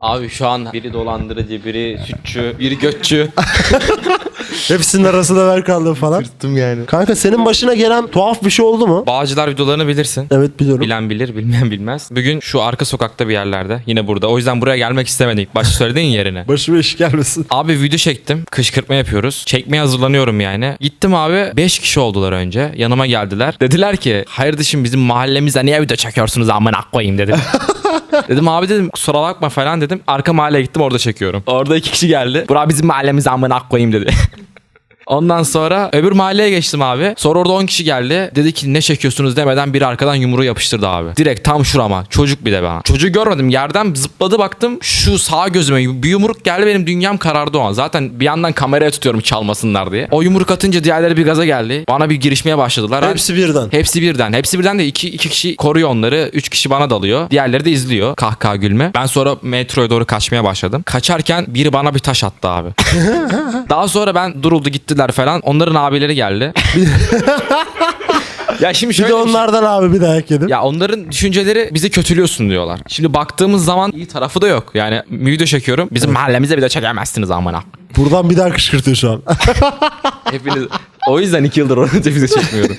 Abi şu an biri dolandırıcı, biri sütçü, biri götçü. Hepsinin arasında ver kaldım falan. Tırttım yani. Kanka senin başına gelen tuhaf bir şey oldu mu? Bağcılar videolarını bilirsin. Evet biliyorum. Bilen bilir, bilmeyen bilmez. Bugün şu arka sokakta bir yerlerde. Yine burada. O yüzden buraya gelmek istemedik. Başta söylediğin yerine. Başıma iş gelmesin. Abi video çektim. Kışkırtma yapıyoruz. Çekmeye hazırlanıyorum yani. Gittim abi 5 kişi oldular önce. Yanıma geldiler. Dediler ki hayırdır şimdi bizim mahallemizde niye video çekiyorsunuz amına koyayım dedim. dedim abi dedim kusura bakma falan dedim. Arka mahalleye gittim orada çekiyorum. Orada iki kişi geldi. Bura bizim mahallemize amına koyayım dedi. Ondan sonra öbür mahalleye geçtim abi. Sonra orada 10 kişi geldi. Dedi ki ne çekiyorsunuz demeden biri arkadan yumruğu yapıştırdı abi. Direkt tam şurama. Çocuk bir de bana. Çocuğu görmedim. Yerden zıpladı baktım. Şu sağ gözüme bir yumruk geldi benim dünyam karardı o an. Zaten bir yandan kameraya tutuyorum çalmasınlar diye. O yumruk atınca diğerleri bir gaza geldi. Bana bir girişmeye başladılar. Hepsi birden. Hepsi birden. Hepsi birden de iki, iki kişi koruyor onları. Üç kişi bana dalıyor. Diğerleri de izliyor. Kahkaha gülme. Ben sonra metroya doğru kaçmaya başladım. Kaçarken biri bana bir taş attı abi. Daha sonra ben duruldu gittiler falan. Onların abileri geldi. ya şimdi şöyle de bir şey- onlardan abi bir dayak yedim. ya onların düşünceleri bizi kötülüyorsun diyorlar. Şimdi baktığımız zaman iyi tarafı da yok. Yani video çekiyorum. Bizim mahallemize bir de çekemezsiniz amına. Buradan bir daha kışkırtıyor şu an. Hepiniz o yüzden iki yıldır orada video çekmiyorum.